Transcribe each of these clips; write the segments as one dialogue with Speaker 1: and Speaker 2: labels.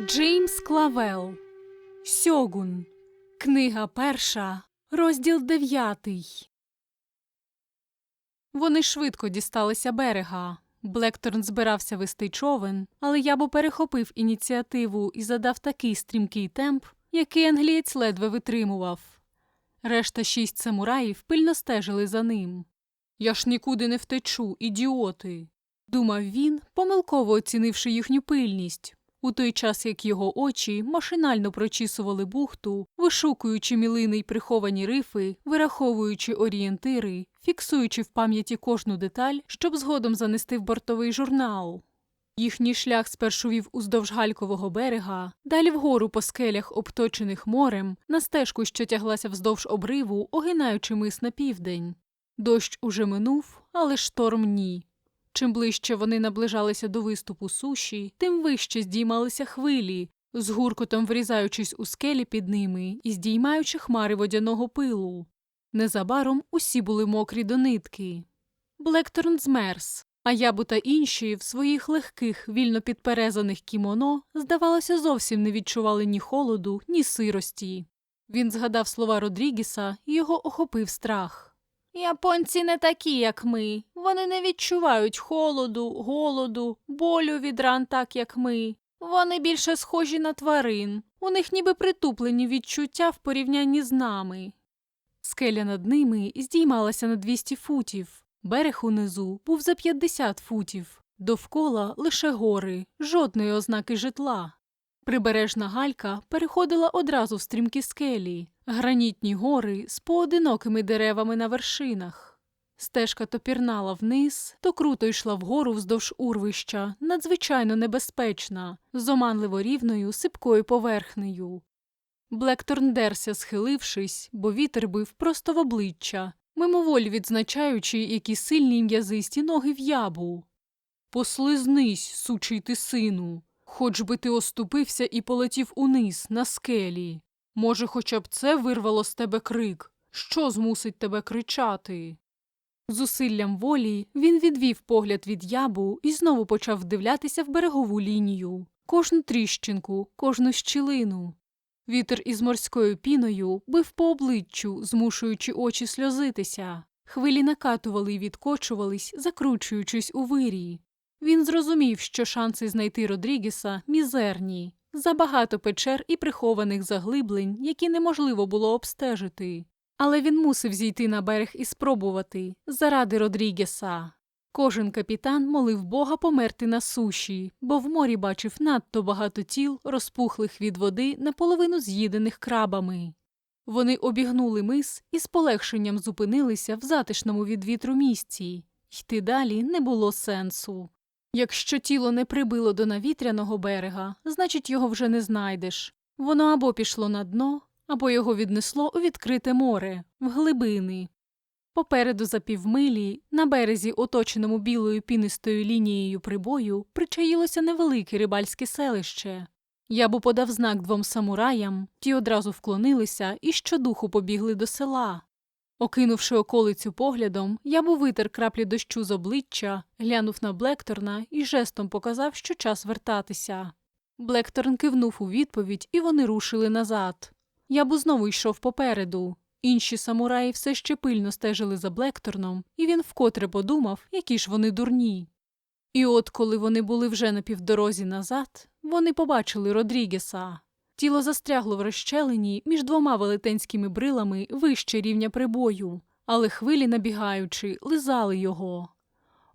Speaker 1: Джеймс Клавел. Сьогун. Книга перша. Розділ дев'ятий. Вони швидко дісталися берега. Блекторн збирався вести човен, але Ябо перехопив ініціативу і задав такий стрімкий темп, який англієць ледве витримував. Решта шість самураїв пильно стежили за ним. Я ж нікуди не втечу, ідіоти. думав він, помилково оцінивши їхню пильність, у той час як його очі машинально прочісували бухту, вишукуючи мілини й приховані рифи, вираховуючи орієнтири, фіксуючи в пам'яті кожну деталь, щоб згодом занести в бортовий журнал. Їхній шлях спершу вів уздовж галькового берега, далі вгору по скелях, обточених морем, на стежку, що тяглася вздовж обриву, огинаючи мис на південь. Дощ уже минув, але шторм ні. Чим ближче вони наближалися до виступу суші, тим вище здіймалися хвилі, з гуркотом врізаючись у скелі під ними і здіймаючи хмари водяного пилу. Незабаром усі були мокрі до нитки. Блекторн змерз, а ябу та інші в своїх легких, вільно підперезаних кімоно, здавалося, зовсім не відчували ні холоду, ні сирості. Він згадав слова Родрігіса і його охопив страх. Японці не такі, як ми. Вони не відчувають холоду, голоду, болю від ран, так як ми. Вони більше схожі на тварин. У них ніби притуплені відчуття в порівнянні з нами. Скеля над ними здіймалася на 200 футів. Берег унизу був за 50 футів. Довкола лише гори, жодної ознаки житла. Прибережна галька переходила одразу в стрімкі скелі, гранітні гори з поодинокими деревами на вершинах. Стежка то пірнала вниз, то круто йшла вгору вздовж урвища, надзвичайно небезпечна, з оманливо рівною сипкою поверхнею. Блекторн дерся, схилившись, бо вітер бив просто в обличчя, мимоволі відзначаючи, які сильні м'язисті ноги в ябу. Послизнись, сучий ти сину. Хоч би ти оступився і полетів униз, на скелі. Може, хоча б це вирвало з тебе крик? Що змусить тебе кричати? Зусиллям волі він відвів погляд від ябу і знову почав вдивлятися в берегову лінію, кожну тріщинку, кожну щілину. Вітер із морською піною бив по обличчю, змушуючи очі сльозитися. Хвилі накатували й відкочувались, закручуючись у вирі. Він зрозумів, що шанси знайти Родрігіса мізерні, забагато печер і прихованих заглиблень, які неможливо було обстежити. Але він мусив зійти на берег і спробувати заради Родрігеса. Кожен капітан молив Бога померти на суші, бо в морі бачив надто багато тіл, розпухлих від води, наполовину з'їдених крабами. Вони обігнули мис і з полегшенням зупинилися в затишному від вітру місці. Йти далі не було сенсу. Якщо тіло не прибило до навітряного берега, значить його вже не знайдеш. Воно або пішло на дно, або його віднесло у відкрите море, в глибини. Попереду за півмилі, на березі, оточеному білою пінистою лінією прибою, причаїлося невелике рибальське селище. Ябу подав знак двом самураям, ті одразу вклонилися і щодуху побігли до села. Окинувши околицю поглядом, Ябу витер краплі дощу з обличчя, глянув на Блекторна і жестом показав, що час вертатися. Блекторн кивнув у відповідь, і вони рушили назад. Ябу знову йшов попереду. Інші самураї все ще пильно стежили за Блекторном, і він вкотре подумав, які ж вони дурні. І от коли вони були вже на півдорозі назад, вони побачили Родрігеса. Тіло застрягло в розщелині між двома велетенськими брилами вище рівня прибою, але хвилі, набігаючи, лизали його.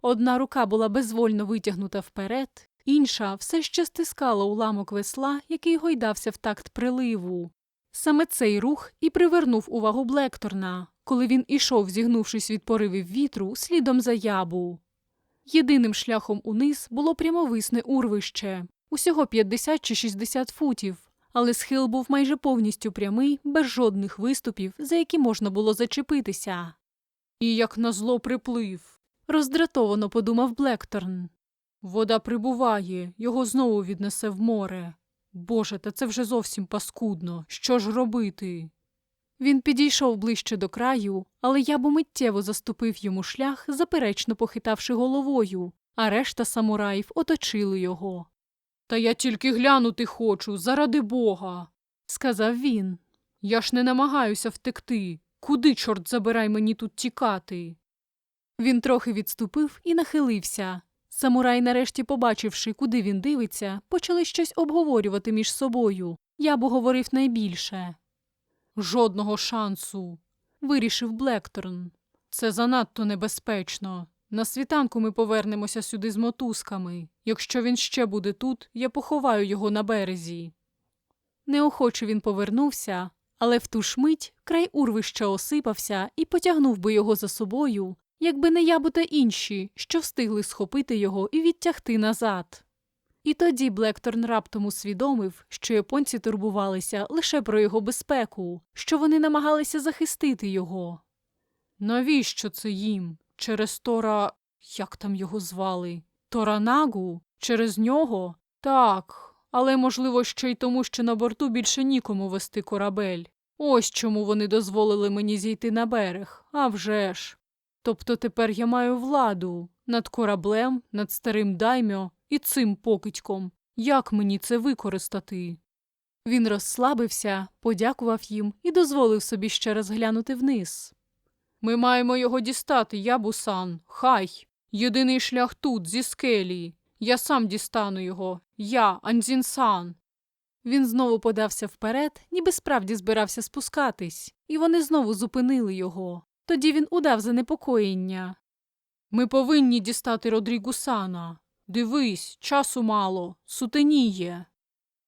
Speaker 1: Одна рука була безвольно витягнута вперед, інша все ще стискала уламок весла, який гойдався в такт приливу. Саме цей рух і привернув увагу Блекторна, коли він ішов, зігнувшись від поривів вітру, слідом за ябу. Єдиним шляхом униз було прямовисне урвище, усього 50 чи 60 футів, але схил був майже повністю прямий, без жодних виступів, за які можна було зачепитися. І як назло приплив, роздратовано подумав Блекторн. Вода прибуває, його знову віднесе в море. Боже, та це вже зовсім паскудно. Що ж робити? Він підійшов ближче до краю, але ябу миттєво заступив йому шлях, заперечно похитавши головою, а решта самураїв оточили його. Та я тільки глянути хочу, заради Бога, сказав він. Я ж не намагаюся втекти. Куди, чорт забирай мені тут тікати? Він трохи відступив і нахилився. Самурай, нарешті, побачивши, куди він дивиться, почали щось обговорювати між собою. Я б говорив найбільше. Жодного шансу, вирішив Блекторн. Це занадто небезпечно. На світанку ми повернемося сюди з мотузками. Якщо він ще буде тут, я поховаю його на березі. Неохоче він повернувся, але в ту ж мить край урвища осипався і потягнув би його за собою, якби не ябу та інші, що встигли схопити його і відтягти назад. І тоді Блекторн раптом усвідомив, що японці турбувалися лише про його безпеку, що вони намагалися захистити його. Навіщо це їм? Через Тора. як там його звали? Торанагу? Через нього? Так, але можливо ще й тому, що на борту більше нікому вести корабель. Ось чому вони дозволили мені зійти на берег, а вже ж. Тобто тепер я маю владу над кораблем, над старим даймьо і цим покидьком. Як мені це використати? Він розслабився, подякував їм і дозволив собі ще раз глянути вниз. Ми маємо його дістати, Ябусан. Хай. Єдиний шлях тут, зі скелі. Я сам дістану його. Я, Анзін-сан. Він знову подався вперед, ніби справді збирався спускатись, і вони знову зупинили його. Тоді він удав занепокоєння. Ми повинні дістати Родрігусана. Дивись, часу мало, сутеніє.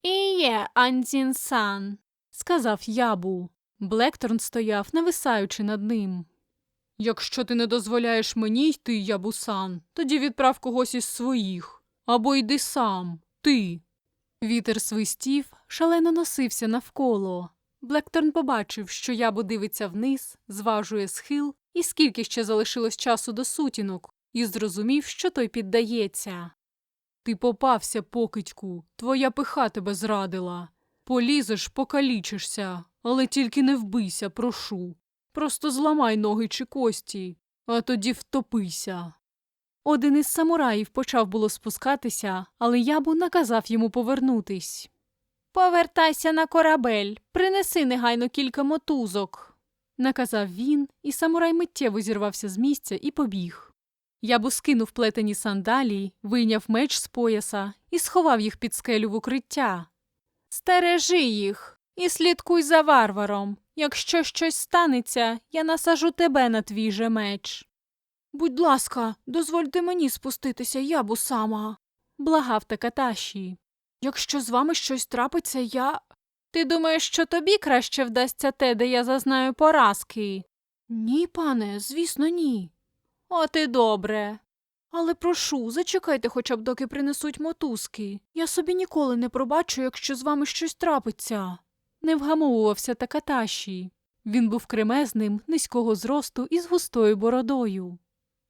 Speaker 1: І є, Анзін-сан, сказав Ябу. Блекторн стояв, нависаючи над ним. Якщо ти не дозволяєш мені йти, Ябусан, тоді відправ когось із своїх. Або йди сам, ти. Вітер свистів, шалено носився навколо. Блекторн побачив, що ябу дивиться вниз, зважує схил, і скільки ще залишилось часу до сутінок, і зрозумів, що той піддається. Ти попався, покидьку, твоя пиха тебе зрадила. Полізеш, покалічишся, але тільки не вбийся, прошу. Просто зламай ноги чи кості, а тоді втопися. Один із самураїв почав було спускатися, але ябу наказав йому повернутись. Повертайся на корабель, принеси негайно кілька мотузок, наказав він, і самурай миттєво зірвався з місця і побіг. Ябу скинув плетені сандалії, вийняв меч з пояса і сховав їх під скелю в укриття. Стережи їх і слідкуй за варваром. Якщо щось станеться, я насажу тебе на твій же меч. Будь ласка, дозвольте мені спуститися, я ябу сама, благав Такаташі. Якщо з вами щось трапиться, я. Ти думаєш, що тобі краще вдасться те, де я зазнаю поразки? Ні, пане, звісно, ні. От і добре. Але прошу, зачекайте хоча б доки принесуть мотузки. Я собі ніколи не пробачу, якщо з вами щось трапиться. Не вгамовувався Такаташі. Він був кремезним, низького зросту і з густою бородою.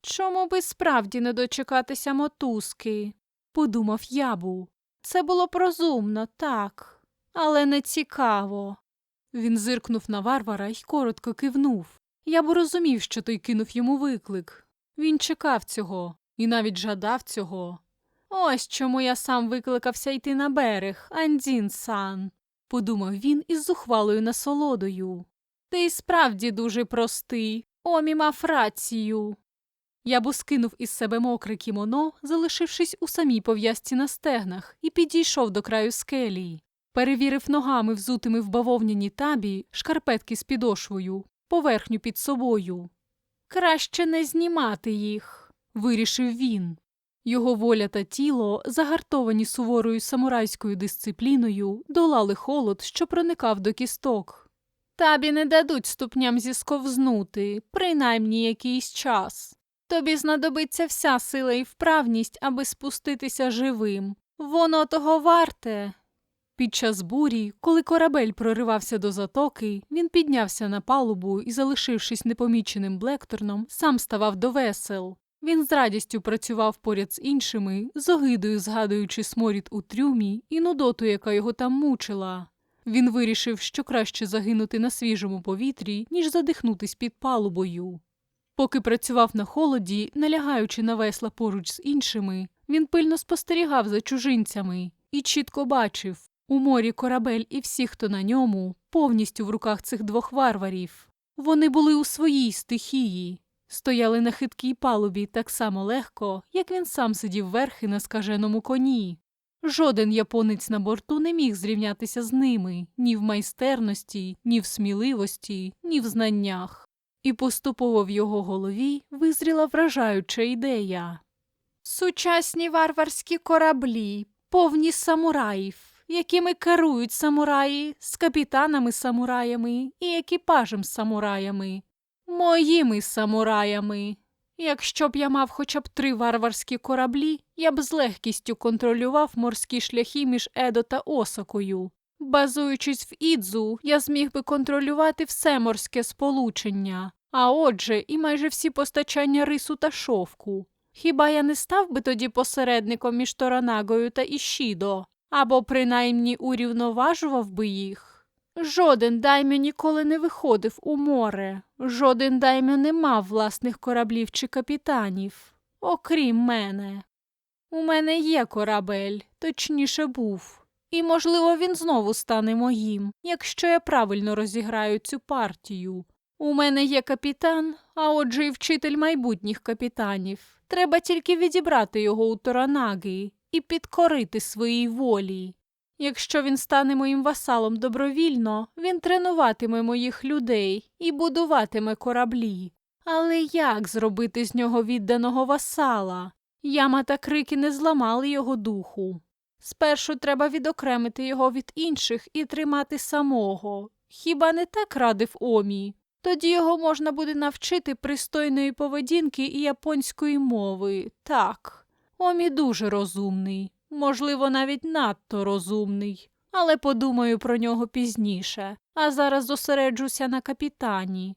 Speaker 1: Чому би справді не дочекатися мотузки? подумав ябу. Це було б розумно, так, але не цікаво. Він зиркнув на варвара й коротко кивнув. Я б розумів, що той кинув йому виклик. Він чекав цього і навіть жадав цього. Ось чому я сам викликався йти на берег, Андін сан, подумав він із зухвалою насолодою. Ти й справді дуже простий, Омі мав рацію. Ябу скинув із себе мокре кімоно, залишившись у самій пов'язці на стегнах, і підійшов до краю скелі. Перевірив ногами, взутими в бавовняні табі, шкарпетки з підошвою, поверхню під собою. Краще не знімати їх, вирішив він. Його воля та тіло, загартовані суворою самурайською дисципліною, долали холод, що проникав до кісток. Табі не дадуть ступням зісковзнути, принаймні якийсь час. Тобі знадобиться вся сила і вправність, аби спуститися живим. Воно того варте. Під час бурі, коли корабель проривався до затоки, він піднявся на палубу і, залишившись непоміченим Блекторном, сам ставав до весел. Він з радістю працював поряд з іншими, з огидою згадуючи сморід у трюмі і нудоту, яка його там мучила. Він вирішив, що краще загинути на свіжому повітрі, ніж задихнутись під палубою. Поки працював на холоді, налягаючи на весла поруч з іншими, він пильно спостерігав за чужинцями і чітко бачив у морі корабель і всі, хто на ньому, повністю в руках цих двох варварів. Вони були у своїй стихії, стояли на хиткій палубі так само легко, як він сам сидів верхи на скаженому коні. Жоден японець на борту не міг зрівнятися з ними ні в майстерності, ні в сміливості, ні в знаннях. І поступово в його голові визріла вражаюча ідея. Сучасні варварські кораблі, повні самураїв, якими керують самураї з капітанами-самураями і екіпажем самураями, моїми самураями. Якщо б я мав хоча б три варварські кораблі, я б з легкістю контролював морські шляхи між Едо та Осакою. Базуючись в Ідзу, я зміг би контролювати все морське сполучення, а отже, і майже всі постачання рису та шовку. Хіба я не став би тоді посередником між Торанагою та Ішідо, або принаймні урівноважував би їх? Жоден даймyo ніколи не виходив у море, жоден даймyo не мав власних кораблів чи капітанів, окрім мене. У мене є корабель, точніше був, і, можливо, він знову стане моїм, якщо я правильно розіграю цю партію. У мене є капітан, а отже, і вчитель майбутніх капітанів. Треба тільки відібрати його у Торанаги і підкорити своїй волі. Якщо він стане моїм васалом добровільно, він тренуватиме моїх людей і будуватиме кораблі. Але як зробити з нього відданого васала? Яма та крики не зламали його духу. Спершу треба відокремити його від інших і тримати самого. Хіба не так радив Омі? Тоді його можна буде навчити пристойної поведінки і японської мови. Так, Омі дуже розумний, можливо, навіть надто розумний, але подумаю про нього пізніше, а зараз зосереджуся на капітані.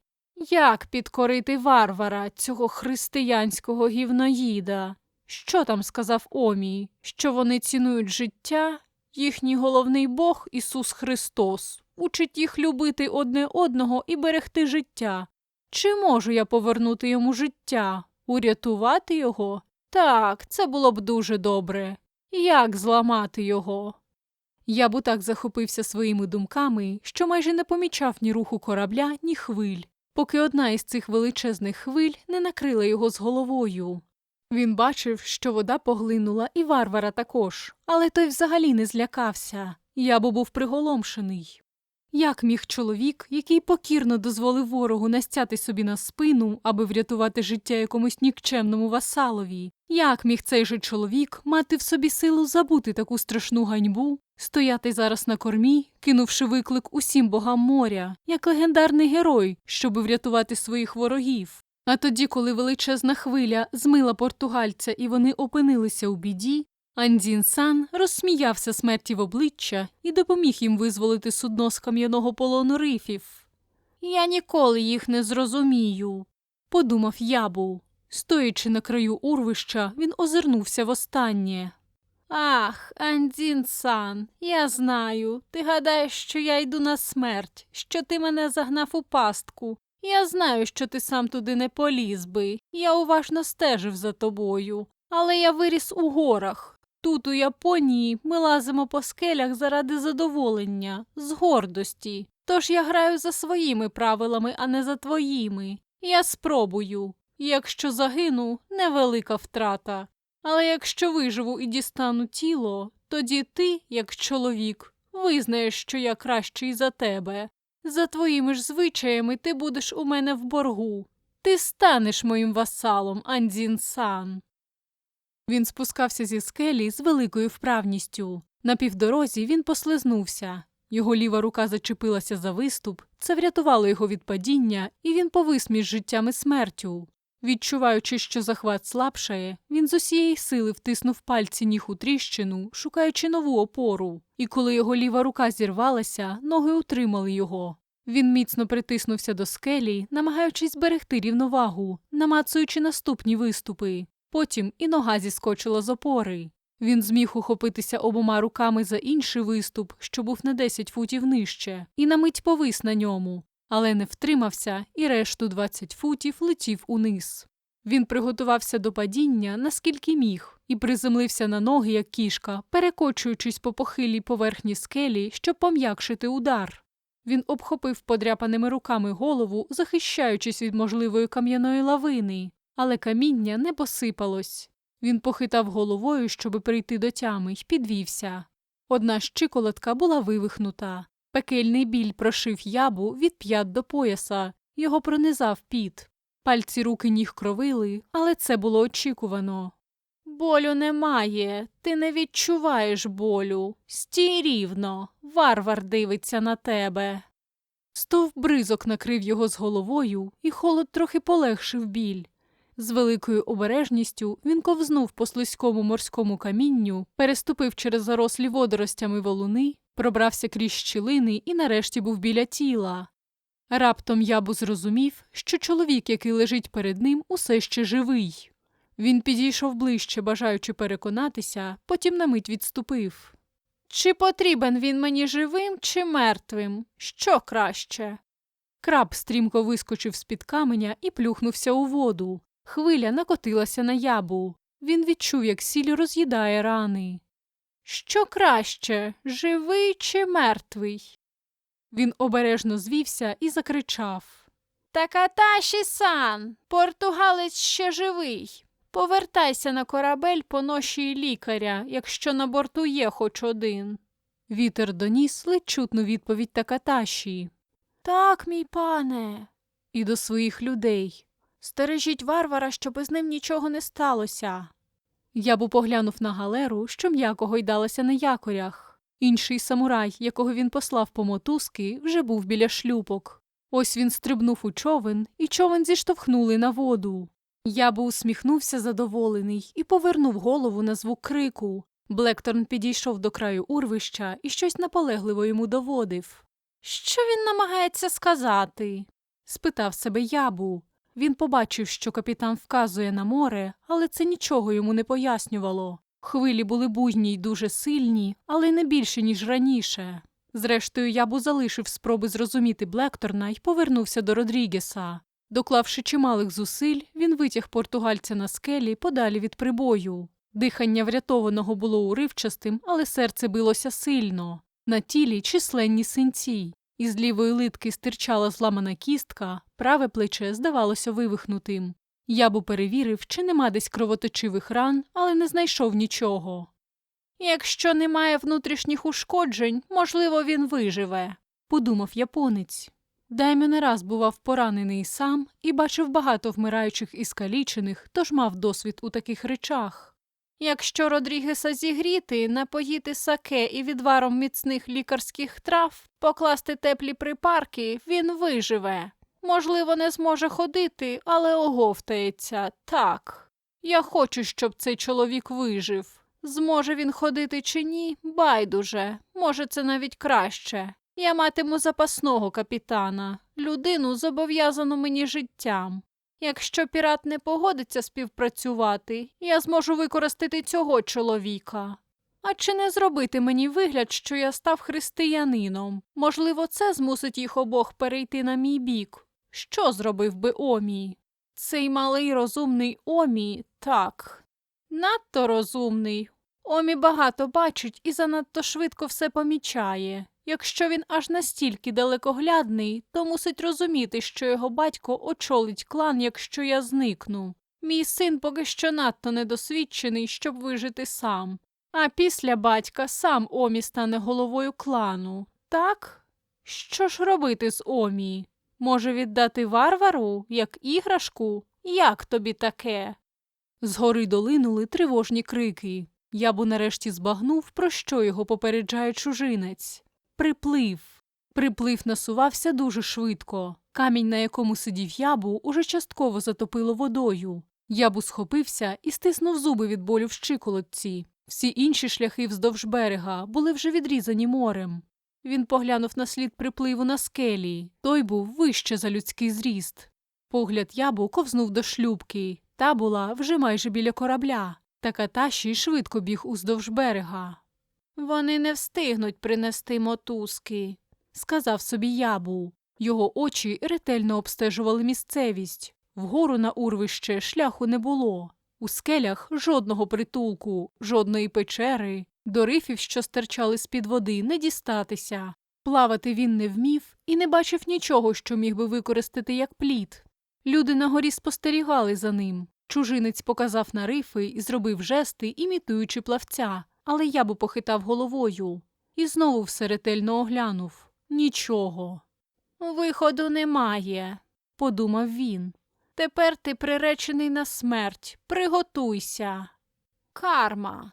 Speaker 1: Як підкорити варвара, цього християнського гівноїда? Що там сказав Омій? Що вони цінують життя? Їхній головний Бог Ісус Христос учить їх любити одне одного і берегти життя. Чи можу я повернути йому життя, урятувати його? Так, це було б дуже добре. Як зламати його? Я б так захопився своїми думками, що майже не помічав ні руху корабля, ні хвиль, поки одна із цих величезних хвиль не накрила його з головою. Він бачив, що вода поглинула і варвара також, але той взагалі не злякався. Я б був приголомшений. Як міг чоловік, який покірно дозволив ворогу настяти собі на спину, аби врятувати життя якомусь нікчемному васалові, як міг цей же чоловік мати в собі силу забути таку страшну ганьбу, стояти зараз на кормі, кинувши виклик усім богам моря, як легендарний герой, щоби врятувати своїх ворогів? А тоді, коли величезна хвиля змила португальця і вони опинилися у біді, Андзін Сан розсміявся смерті в обличчя і допоміг їм визволити судно з кам'яного полону рифів. Я ніколи їх не зрозумію, подумав ябу. Стоячи на краю урвища, він озирнувся востаннє. Ах, Андзін Сан, я знаю. Ти гадаєш, що я йду на смерть, що ти мене загнав у пастку. Я знаю, що ти сам туди не поліз би. Я уважно стежив за тобою. Але я виріс у горах. Тут, у Японії, ми лазимо по скелях заради задоволення, з гордості. Тож я граю за своїми правилами, а не за твоїми. Я спробую. Якщо загину, невелика втрата. Але якщо виживу і дістану тіло, тоді ти, як чоловік, визнаєш, що я кращий за тебе. За твоїми ж звичаями ти будеш у мене в боргу. Ти станеш моїм васалом, Андзін Сан. Він спускався зі скелі з великою вправністю. На півдорозі він послизнувся. Його ліва рука зачепилася за виступ, це врятувало його від падіння, і він повис між життям і смертю. Відчуваючи, що захват слабшає, він з усієї сили втиснув пальці ніг у тріщину, шукаючи нову опору, і коли його ліва рука зірвалася, ноги утримали його. Він міцно притиснувся до скелі, намагаючись зберегти рівновагу, намацуючи наступні виступи. Потім і нога зіскочила з опори. Він зміг ухопитися обома руками за інший виступ, що був на 10 футів нижче, і на мить повис на ньому, але не втримався і решту 20 футів летів униз. Він приготувався до падіння, наскільки міг, і приземлився на ноги, як кішка, перекочуючись по похилій поверхні скелі, щоб пом'якшити удар. Він обхопив подряпаними руками голову, захищаючись від можливої кам'яної лавини, але каміння не посипалось. Він похитав головою, щоб прийти до тями, й підвівся. Одна щиколотка була вивихнута. Пекельний біль прошив ябу від п'ят до пояса, його пронизав піт. Пальці руки ніг кровили, але це було очікувано. Болю немає, ти не відчуваєш болю. Стій рівно, варвар дивиться на тебе. Стов бризок накрив його з головою, і холод трохи полегшив біль. З великою обережністю він ковзнув по слизькому морському камінню, переступив через зарослі водоростями валуни, пробрався крізь щілини і нарешті був біля тіла. Раптом ябу зрозумів, що чоловік, який лежить перед ним, усе ще живий. Він підійшов ближче, бажаючи переконатися, потім на мить відступив. Чи потрібен він мені живим чи мертвим? Що краще? Краб стрімко вискочив з-під каменя і плюхнувся у воду. Хвиля накотилася на ябу. Він відчув, як сіль роз'їдає рани. Що краще, живий чи мертвий? Він обережно звівся і закричав. Такаташі сан, португалець ще живий. Повертайся на корабель по ноші лікаря, якщо на борту є хоч один. Вітер доніс ледь чутну відповідь Такаташі. Так, мій пане. І до своїх людей. Стережіть варвара, щоб із ним нічого не сталося. Ябу поглянув на галеру, що м'яко гойдалася на якорях. Інший самурай, якого він послав по мотузки, вже був біля шлюпок. Ось він стрибнув у човен, і човен зіштовхнули на воду. Ябу усміхнувся задоволений і повернув голову на звук крику. Блекторн підійшов до краю урвища і щось наполегливо йому доводив. Що він намагається сказати? спитав себе ябу. Він побачив, що капітан вказує на море, але це нічого йому не пояснювало. Хвилі були буйні й дуже сильні, але не більше, ніж раніше. Зрештою, ябу залишив спроби зрозуміти Блекторна і повернувся до Родрігеса. Доклавши чималих зусиль, він витяг португальця на скелі подалі від прибою. Дихання врятованого було уривчастим, але серце билося сильно. На тілі численні синці. Із лівої литки стирчала зламана кістка, праве плече здавалося вивихнутим. Ябу перевірив, чи нема десь кровоточивих ран, але не знайшов нічого. Якщо немає внутрішніх ушкоджень, можливо, він виживе, подумав японець. Даймю не раз бував поранений сам і бачив багато вмираючих і скалічених, тож мав досвід у таких речах. Якщо Родрігеса зігріти, напоїти саке і відваром міцних лікарських трав, покласти теплі припарки, він виживе. Можливо, не зможе ходити, але оговтається так. Я хочу, щоб цей чоловік вижив. Зможе він ходити чи ні, байдуже, може, це навіть краще. Я матиму запасного капітана, людину, зобов'язану мені життям. Якщо пірат не погодиться співпрацювати, я зможу використати цього чоловіка. А чи не зробити мені вигляд, що я став християнином? Можливо, це змусить їх обох перейти на мій бік. Що зробив би Омі? Цей малий розумний Омі так. Надто розумний. Омі багато бачить і занадто швидко все помічає. Якщо він аж настільки далекоглядний, то мусить розуміти, що його батько очолить клан, якщо я зникну. Мій син поки що надто недосвідчений, щоб вижити сам. А після батька сам Омі стане головою клану. Так? Що ж робити з Омі? Може, віддати варвару, як іграшку? Як тобі таке? Згори долинули тривожні крики. Я б нарешті збагнув, про що його попереджає чужинець. Приплив. Приплив насувався дуже швидко. Камінь, на якому сидів ябу, уже частково затопило водою. Ябу схопився і стиснув зуби від болю в щиколотці. Всі інші шляхи вздовж берега були вже відрізані морем. Він поглянув на слід припливу на скелі. Той був вище за людський зріст. Погляд ябу ковзнув до шлюбки. Та була вже майже біля корабля. Та Каташі швидко біг уздовж берега. Вони не встигнуть принести мотузки, сказав собі ябу. Його очі ретельно обстежували місцевість. Вгору на урвище шляху не було. У скелях жодного притулку, жодної печери, до рифів, що стирчали з-під води, не дістатися. Плавати він не вмів і не бачив нічого, що міг би використати як плід. Люди на горі спостерігали за ним. Чужинець показав на рифи і зробив жести, імітуючи плавця, але я б похитав головою. І знову все ретельно оглянув. Нічого. Виходу немає, подумав він. Тепер ти приречений на смерть. Приготуйся. Карма,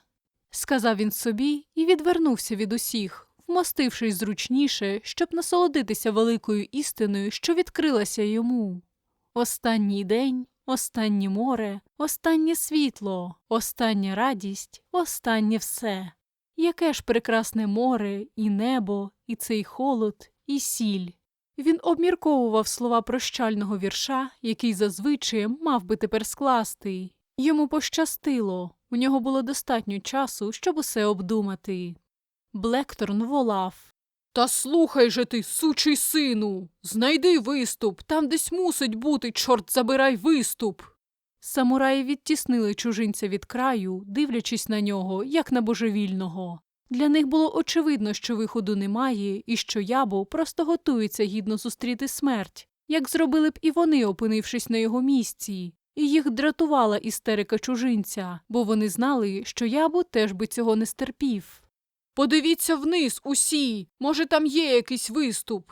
Speaker 1: сказав він собі і відвернувся від усіх, вмостившись зручніше, щоб насолодитися великою істиною, що відкрилася йому. Останній день, останнє море, останнє світло, остання радість, останнє все. Яке ж прекрасне море, і небо, і цей холод, і сіль. Він обмірковував слова прощального вірша, який зазвичай мав би тепер скласти. Йому пощастило, у нього було достатньо часу, щоб усе обдумати. Блекторн волав. Та слухай же ти, сучий сину, знайди виступ, там десь мусить бути, чорт забирай виступ. Самураї відтіснили чужинця від краю, дивлячись на нього, як на божевільного. Для них було очевидно, що виходу немає, і що ябо просто готується гідно зустріти смерть, як зробили б і вони, опинившись на його місці. І їх дратувала істерика чужинця, бо вони знали, що ябо теж би цього не стерпів. Подивіться вниз, усі. Може, там є якийсь виступ.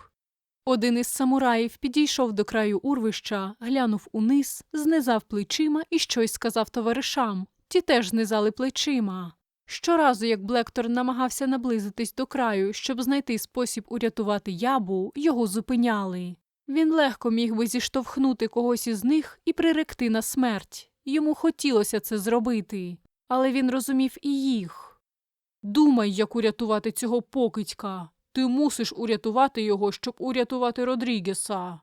Speaker 1: Один із самураїв підійшов до краю урвища, глянув униз, знизав плечима і щось сказав товаришам. Ті теж знизали плечима. Щоразу, як Блектор намагався наблизитись до краю, щоб знайти спосіб урятувати ябу, його зупиняли. Він легко міг би зіштовхнути когось із них і приректи на смерть. Йому хотілося це зробити, але він розумів і їх. Думай, як урятувати цього покидька. Ти мусиш урятувати його, щоб урятувати Родрігеса.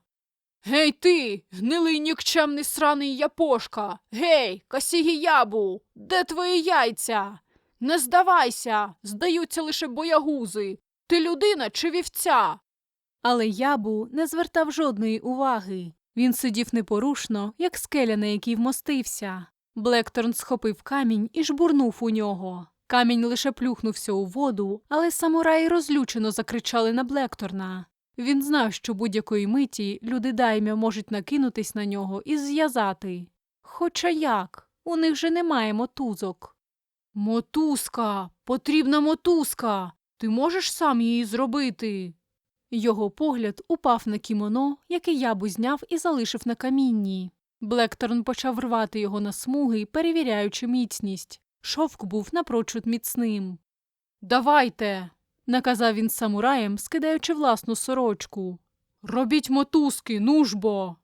Speaker 1: Гей ти, гнилий нікчемний сраний япошка. Гей, Касігі-ябу, де твої яйця? Не здавайся, здаються лише боягузи. Ти людина чи вівця? Але ябу не звертав жодної уваги. Він сидів непорушно, як скеля, на якій вмостився. Блекторн схопив камінь і жбурнув у нього. Камінь лише плюхнувся у воду, але самураї розлючено закричали на Блекторна. Він знав, що будь-якої миті люди даймя можуть накинутись на нього і зв'язати. Хоча як? У них же немає мотузок. Мотузка, потрібна мотузка. Ти можеш сам її зробити. Його погляд упав на кімоно, яке ябу зняв і залишив на камінні. Блекторн почав рвати його на смуги, перевіряючи міцність. Шовк був напрочуд міцним. Давайте, наказав він самураєм, скидаючи власну сорочку. Робіть мотузки, нужбо.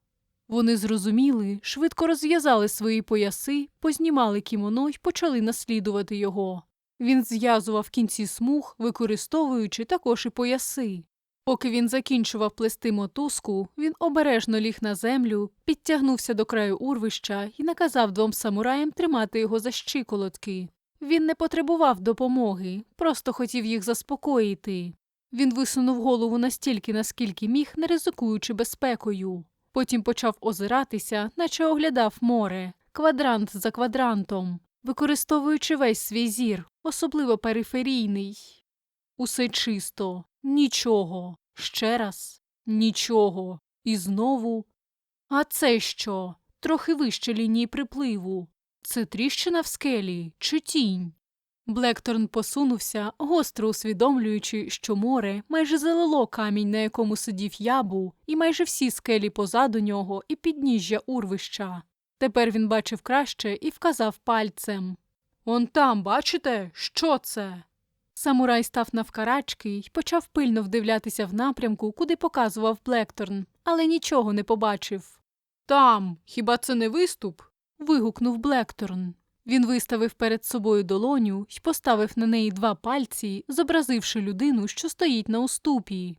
Speaker 1: Вони зрозуміли, швидко розв'язали свої пояси, познімали кімоно й почали наслідувати його. Він зв'язував кінці смуг, використовуючи також і пояси. Поки він закінчував плести мотузку, він обережно ліг на землю, підтягнувся до краю урвища і наказав двом самураям тримати його за щиколотки. Він не потребував допомоги, просто хотів їх заспокоїти. Він висунув голову настільки, наскільки міг, не ризикуючи безпекою. Потім почав озиратися, наче оглядав море, квадрант за квадрантом, використовуючи весь свій зір, особливо периферійний. Усе чисто, нічого. Ще раз нічого. І знову. А це що? Трохи вище лінії припливу. Це тріщина в скелі чи тінь? Блекторн посунувся, гостро усвідомлюючи, що море майже залило камінь, на якому сидів ябу, і майже всі скелі позаду нього і підніжжя урвища. Тепер він бачив краще і вказав пальцем. Он там, бачите, що це? Самурай став навкарачки й почав пильно вдивлятися в напрямку, куди показував Блекторн, але нічого не побачив. Там, хіба це не виступ? вигукнув Блекторн. Він виставив перед собою долоню й поставив на неї два пальці, зобразивши людину, що стоїть на уступі.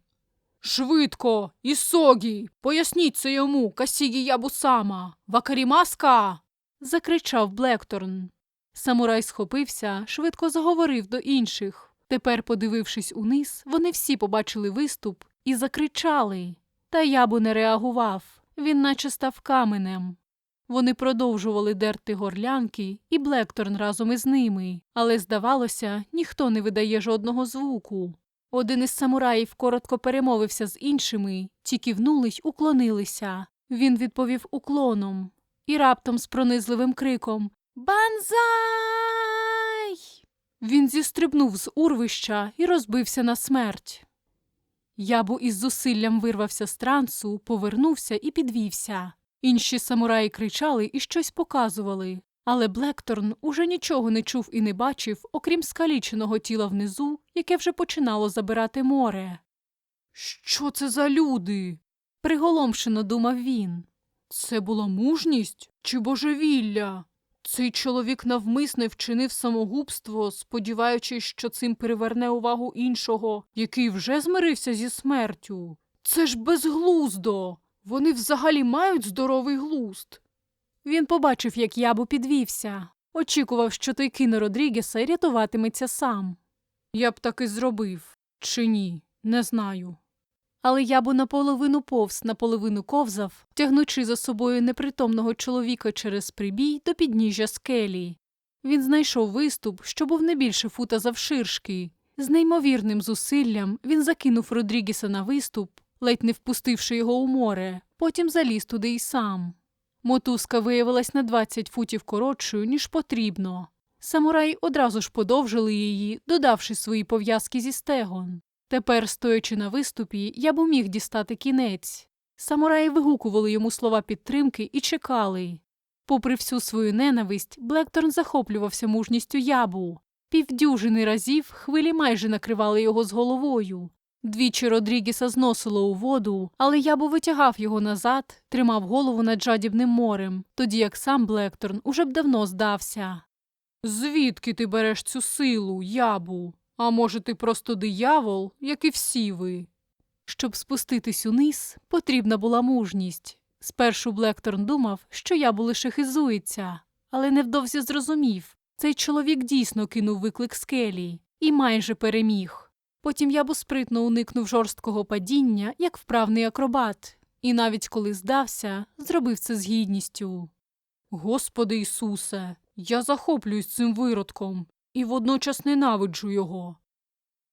Speaker 1: Швидко, Ісогі, поясніть це йому, Касігі Ябусама, Вакарімаска. закричав Блекторн. Самурай схопився, швидко заговорив до інших. Тепер, подивившись униз, вони всі побачили виступ і закричали. Та ябу не реагував. Він наче став каменем. Вони продовжували дерти горлянки, і Блекторн разом із ними, але, здавалося, ніхто не видає жодного звуку. Один із самураїв коротко перемовився з іншими, ті кивнули й уклонилися. Він відповів уклоном і раптом з пронизливим криком Банзай! Він зістрибнув з урвища і розбився на смерть. Ябу із зусиллям вирвався з трансу, повернувся і підвівся. Інші самураї кричали і щось показували, але Блекторн уже нічого не чув і не бачив, окрім скаліченого тіла внизу, яке вже починало забирати море. Що це за люди? приголомшено думав він. Це була мужність чи божевілля? Цей чоловік навмисне вчинив самогубство, сподіваючись, що цим приверне увагу іншого, який вже змирився зі смертю. Це ж безглуздо. Вони взагалі мають здоровий глузд. Він побачив, як ябу підвівся, очікував, що той кине Родрігеса і рятуватиметься сам. Я б так і зробив, чи ні, не знаю. Але ябу наполовину повз, наполовину ковзав, тягнучи за собою непритомного чоловіка через прибій до підніжжя скелі. Він знайшов виступ, що був не більше фута завширшки. З неймовірним зусиллям він закинув Родрігеса на виступ, ледь не впустивши його у море, потім заліз туди й сам. Мотузка виявилась на 20 футів коротшою, ніж потрібно. Самураї одразу ж подовжили її, додавши свої пов'язки зі стегон. Тепер, стоячи на виступі, я б уміг дістати кінець. Самураї вигукували йому слова підтримки і чекали. Попри всю свою ненависть, Блекторн захоплювався мужністю ябу. Півдюжини разів хвилі майже накривали його з головою. Двічі Родрігіса зносило у воду, але ябу витягав його назад, тримав голову над жадібним морем, тоді як сам Блекторн уже б давно здався. Звідки ти береш цю силу, ябу? А може, ти просто диявол, як і всі ви? Щоб спуститись униз, потрібна була мужність. Спершу Блекторн думав, що ябу лише хизується, але невдовзі зрозумів цей чоловік дійсно кинув виклик скелі і майже переміг. Потім ябу спритно уникнув жорсткого падіння, як вправний акробат, і навіть коли здався, зробив це з гідністю. Господи Ісусе, я захоплююсь цим виродком і водночас ненавиджу його.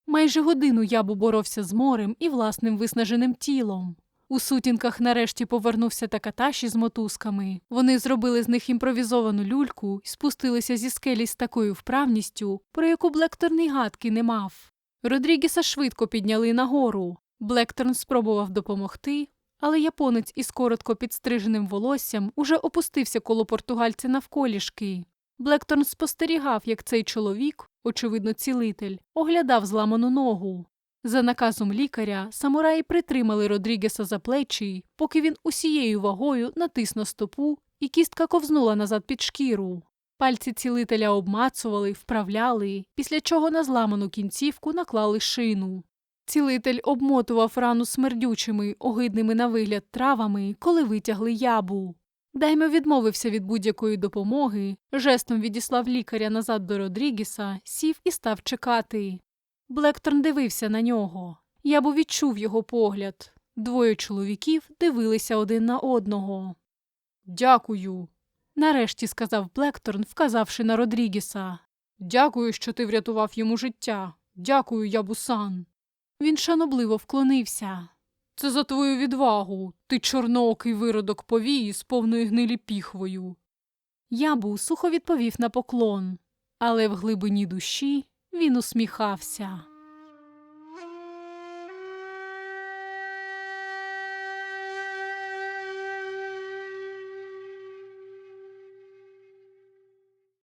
Speaker 1: Майже годину ябу боровся з морем і власним виснаженим тілом. У сутінках нарешті повернувся Такаташі з мотузками. Вони зробили з них імпровізовану люльку і спустилися зі скелі з такою вправністю, про яку Блекторн і гадки не мав. Родрігіса швидко підняли нагору. Блекторн спробував допомогти, але японець із коротко підстриженим волоссям уже опустився коло португальця навколішки. Блекторн спостерігав, як цей чоловік, очевидно, цілитель, оглядав зламану ногу. За наказом лікаря самураї притримали Родрігеса за плечі, поки він усією вагою натис на стопу, і кістка ковзнула назад під шкіру. Пальці цілителя обмацували, вправляли, після чого на зламану кінцівку наклали шину. Цілитель обмотував рану смердючими, огидними на вигляд травами, коли витягли ябу. Дайме відмовився від будь-якої допомоги, жестом відіслав лікаря назад до Родрігіса, сів і став чекати. Блекторн дивився на нього. Я Ябу відчув його погляд. Двоє чоловіків дивилися один на одного. Дякую, нарешті сказав Блекторн, вказавши на Родрігіса. Дякую, що ти врятував йому життя. Дякую, Ябусан. Він шанобливо вклонився. Це за твою відвагу, ти чорноокий виродок повії з повною гнилі піхвою. Ябу сухо відповів на поклон, але в глибині душі він усміхався.